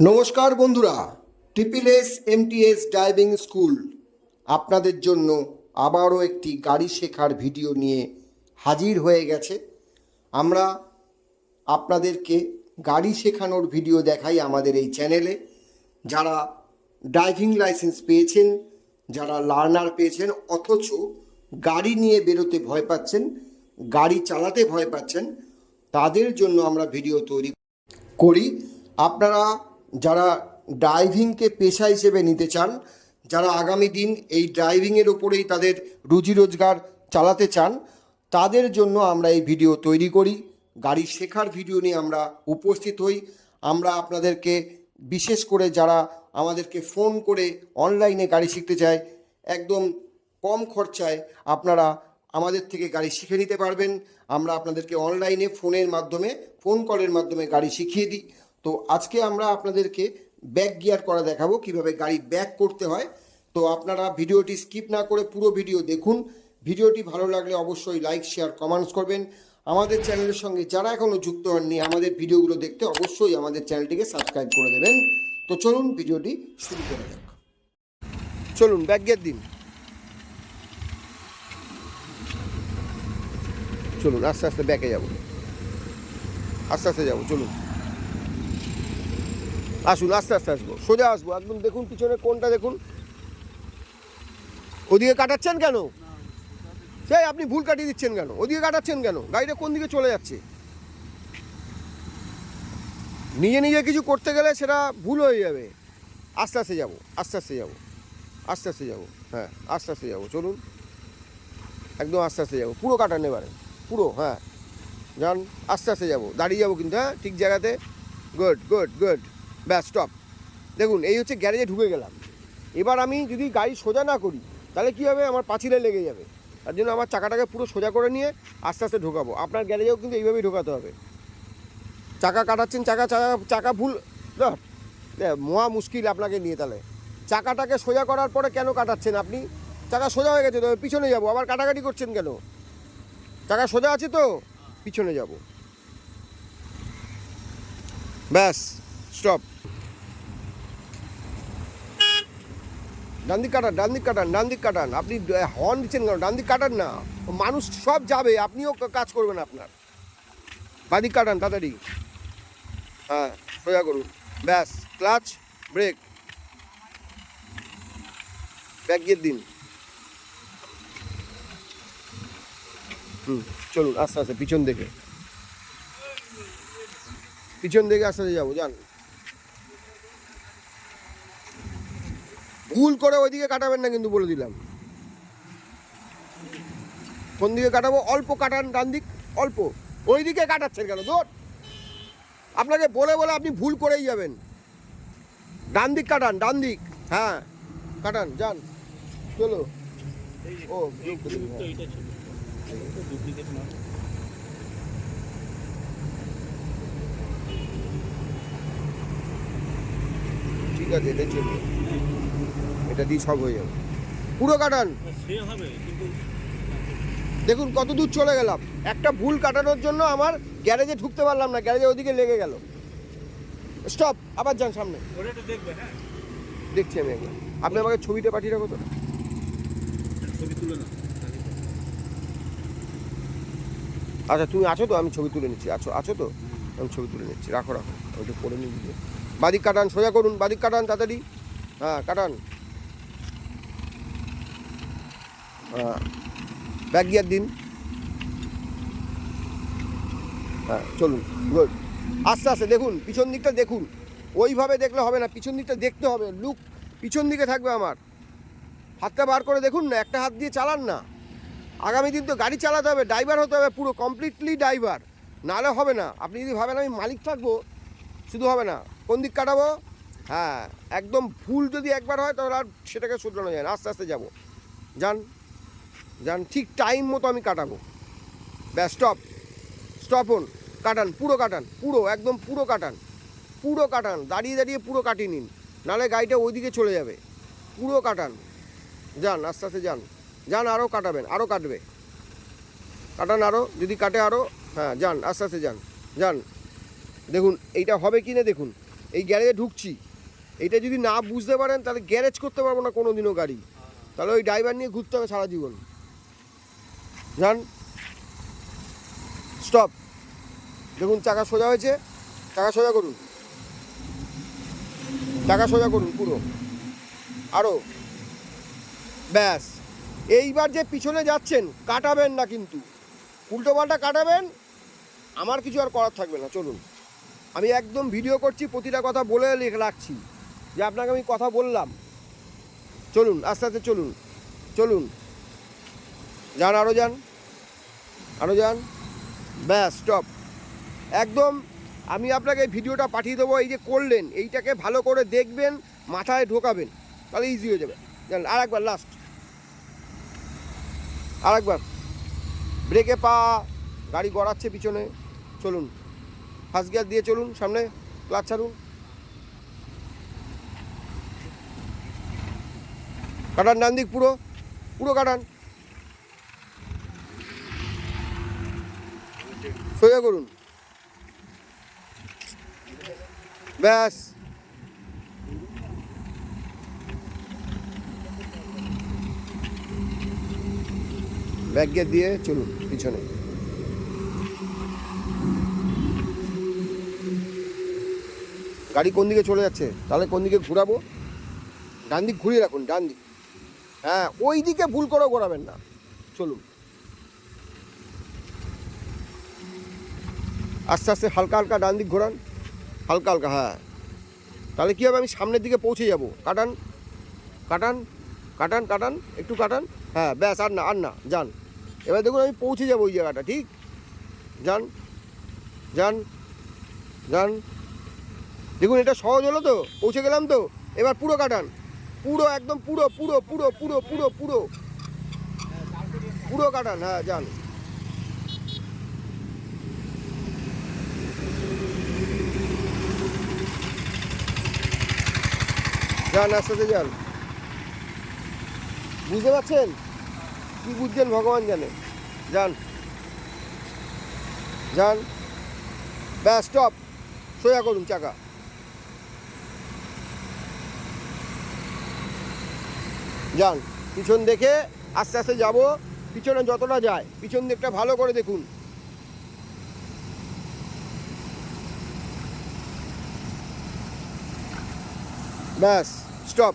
নমস্কার বন্ধুরা triple S M T S driving school আপনাদের জন্য আবারও একটি গাড়ি শেখার ভিডিও নিয়ে হাজির হয়ে গেছে। আমরা আপনাদেরকে গাড়ি শেখানোর ভিডিও দেখাই আমাদের এই চ্যানেলে। যারা ড্রাইভিং লাইসেন্স পেয়েছেন, যারা লার্নার পেয়েছেন, অথচ গাড়ি নিয়ে বেরোতে ভয় পাচ্ছেন, গাড়ি চালাতে ভয় পাচ্ছেন, তাদের জন্য আমরা ভিডিও তৈরি করি। আপনারা যারা ড্রাইভিংকে পেশা হিসেবে নিতে চান, যারা আগামী দিন এই ড্রাইভিংয়ের ওপরেই তাদের রুজি রোজগার চালাতে চান, তাদের জন্য আমরা এই ভিডিও তৈরি করি। গাড়ি শেখার ভিডিও নিয়ে আমরা উপস্থিত হই। আমরা আপনাদেরকে বিশেষ করে যারা আমাদেরকে ফোন করে অনলাইনে গাড়ি শিখতে চায়, একদম কম খরচায় আপনারা আমাদের থেকে গাড়ি শিখে নিতে পারবেন। আমরা আপনাদেরকে অনলাইনে ফোনের মাধ্যমে, ফোন কলের মাধ্যমে গাড়ি শিখিয়ে দিই। তো আজকে আমরা আপনাদেরকে ব্যাক গিয়ার করা দেখাবো, কীভাবে গাড়ি ব্যাক করতে হয়। তো আপনারা ভিডিওটি স্কিপ না করে পুরো ভিডিও দেখুন। ভিডিওটি ভালো লাগলে অবশ্যই লাইক শেয়ার কমেন্টস করবেন। আমাদের চ্যানেলের সঙ্গে যারা এখনও যুক্ত হননি, আমাদের ভিডিওগুলো দেখতে অবশ্যই আমাদের চ্যানেলটিকে সাবস্ক্রাইব করে দেবেন। তো চলুন ভিডিওটি শুরু করে যাক। চলুন ব্যাক গিয়ার দিন। চলুন, আস্তে আস্তে ব্যাকে যাব। আস্তে আস্তে যাব, চলুন। আসুন, আস্তে আস্তে আসব। সোজা আসব, একদম দেখুন পিছনে কোনটা দেখুন। ওদিকে কাটাচ্ছেন কেন? সেই আপনি ভুল কাটিয়ে দিচ্ছেন কেন? ওদিকে কাটাচ্ছেন কেন? গাড়িটা কোন দিকে চলে যাচ্ছে? নিজে নিজে কিছু করতে গেলে সেটা ভুল হয়ে যাবে। আস্তে আস্তে যাব, আস্তে আস্তে যাব, আস্তে আস্তে যাব হ্যাঁ আস্তে আস্তে যাব, চলুন। একদম আস্তে আস্তে যাব, পুরো কাটান এবারে, পুরো হ্যাঁ। যান, আস্তে আস্তে যাব, দাঁড়িয়ে যাব কিন্তু হ্যাঁ ঠিক জায়গাতে। Good good good. ব্যাস স্টপ দেখুন, এই হচ্ছে গ্যারেজে ঢুকে গেলাম। এবার আমি যদি গাড়ি সোজা না করি, তাহলে কী হবে? আমার পাঁচিলে লেগে যাবে। তার জন্য আমার চাকাটাকে পুরো সোজা করে নিয়ে আস্তে আস্তে ঢোকাবো। আপনার গ্যারেজেও কিন্তু এইভাবেই ঢোকাতে হবে। চাকা কাটাচ্ছেন, চাকা চাকা চাকা ভুল। মহা মুশকিল আপনাকে নিয়ে তাহলে। চাকাটাকে সোজা করার পরে কেন কাটাচ্ছেন আপনি? চাকা সোজা হয়ে গেছে তো পিছনে যাব। আবার কাটাকাটি করছেন কেন? চাকা সোজা আছে তো? পিছনে যাব। ব্যাস। স্টপ ডান দিক কাটান ডান দিক কাটান ডান দিক কাটান আপনি হর্ন দিচ্ছেন কেন? ডান দিক কাটান না মানুষ সব যাবে, আপনিও কাজ করবেন আপনার। বাদিক কাটান তাড়াতাড়ি। হ্যাঁ সোজা করুন। ব্যাস ক্লাচ ব্রেক ব্যাক গিয়ে দিন। হুম, চলুন, আস্তে আস্তে, পিছন দিকে। পিছন দিকে আস্তে আস্তে যাব, যান। ভুল করে ওইদিকে কাটাবেন না কিন্তু বলে দিলাম। কোন দিকে কাটাবো? অল্প কাটান, ডান দিক, অল্প। ওই দিকে কাটাচ্ছেন কেন? দৌড় আপনাকে বলে বলে আপনি ভুল করেই যাবেন। ডান দিক কাটান, ডান দিক। হ্যাঁ কাটান, যান। চলো। ও। ঠিক আছে, এটা চলবে। এটা দিয়ে সব হয়ে যাবে। পুরো কাটান। দেখুন কত দূর চলে গেলাম। একটা ভুল কাটানোর জন্য আমার গ্যারেজে ঢুকতে পারলাম না গ্যারেজে ওদিকে লেগে গেল। স্টপ আবার যান সামনে। দেখছি আমি একবার। আপনি আমাকে ছবিটা পাঠিয়ে রাখো তো। আচ্ছা তুমি আছো তো? আমি ছবি তুলে নিচ্ছি। আছো আছো তো? আমি ছবি তুলে নিচ্ছি। রাখো রাখো। ওইটা করে নিয়ে বাদিক কাটান, সোজা করুন। বাদিক কাটান, তাড়াতাড়ি। হ্যাঁ কাটান হ্যাঁ ব্যাক গিয়ার দিন। হ্যাঁ চলুন, গুড। আস্তে আস্তে, দেখুন, পিছন দিকটা দেখুন। ওইভাবে দেখলে হবে না, পিছন দিকটা দেখতে হবে। লুক, পিছন দিকে থাকবে আমার। হাতটা বার করে দেখুন না, একটা হাত দিয়ে চালান না। আগামী দিন তো গাড়ি চালাতে হবে, ড্রাইভার হতে হবে পুরো কমপ্লিটলি ড্রাইভার। নাহলে হবে না। আপনি যদি ভাবেন আমি মালিক থাকব, শুধু হবে না। কোন দিক কাটাবো? হ্যাঁ একদম ভুল যদি একবার হয়, তাহলে আর সেটাকে শুধরানো যায় না। আস্তে আস্তে যাব। যান। যান, ঠিক টাইম মতো আমি কাটাবো। ব্যাস স্টপ স্টপ হন কাটান, পুরো কাটান, পুরো, একদম পুরো কাটান। পুরো কাটান, দাঁড়িয়ে দাঁড়িয়ে পুরো কাটিয়ে নিন। নাহলে গাড়িটা ওইদিকে চলে যাবে। পুরো কাটান। যান, আস্তে আস্তে যান। যান আরও কাটাবেন আরও কাটবে। কাটান আরও যদি কাটে আরও হ্যাঁ যান, আস্তে আস্তে যান। যান। দেখুন, এইটা হবে কি না দেখুন। এই গ্যারেজে ঢুকছি। এইটা যদি না বুঝতে পারেন, তাহলে গ্যারেজ করতে পারব না কোনো দিনও গাড়ি। তাহলে ওই ড্রাইভার নিয়ে ঘুরতে হবে সারা জীবন। যান স্টপ দেখুন, চাকা সোজা হয়েছে, চাকা সোজা করুন। চাকা সোজা করুন, পুরো। আরও ব্যাস। এইবার যে পিছনে যাচ্ছেন, কাটাবেন না কিন্তু। উল্টো পাল্টা কাটাবেন, আমার কিছু আর করার থাকবে না, চলুন। আমি একদম ভিডিও করছি, প্রতিটা কথা বলে রাখছি। যে আপনাকে আমি কথা বললাম। চলুন, আস্তে আস্তে চলুন। চলুন। যান আরও যান। আরও যান। ব্যাস স্টপ একদম, আমি আপনাকে ভিডিওটা পাঠিয়ে দেবো, এই যে করলেন, এইটাকে ভালো করে দেখবেন, মাথায় ঢোকাবেন, তাহলে ইজি হয়ে যাবে। জান আর একবার লাস্ট আর একবার ব্রেকে পা, গাড়ি গড়াচ্ছে পিছনে, চলুন। ফার্স্ট গিয়ার দিয়ে চলুন, সামনে ক্লাচ ছাড়ুন। কাটান ডান দিক পুরো পুরো কাটান। সোজা করুন। ব্যাস। ব্যাক গিয়ার দিয়ে চলুন, পিছনে। গাড়ি কোন দিকে চলে যাচ্ছে? তাহলে কোন দিকে ঘোরাবো? ডান দিক ঘুরিয়ে রাখুন, ডান দিক। হ্যাঁ ওই দিকে ভুল করেও ঘোরাবেন না। চলুন। আস্তে আস্তে হালকা হালকা ডান দিক ঘোরান। হালকা হালকা হ্যাঁ। তাহলে কী হবে? আমি সামনের দিকে পৌঁছে যাব। কাটান কাটান কাটান কাটান, একটু কাটান। হ্যাঁ ব্যাস, আর না আর না, যান। এবার দেখুন, আমি পৌঁছে যাব ওই জায়গাটা, ঠিক? যান যান যান। দেখুন, এটা সহজ হলো তো? পৌঁছে গেলাম তো? এবার পুরো কাটান। পুরো, একদম পুরো পুরো পুরো পুরো পুরো পুরো। পুরো কাটান হ্যাঁ যান। যান আস্তে যান বুঝতে পারছেন? কি বুঝছেন ভগবান জানে? যান যান ব্যাস স্টপ সোজা করুন চাকা। যান পিছন দেখে আস্তে আস্তে যাব। পিছনে যতটা যায়, পিছন দিকটা ভালো করে দেখুন। ব্যাস। স্টপ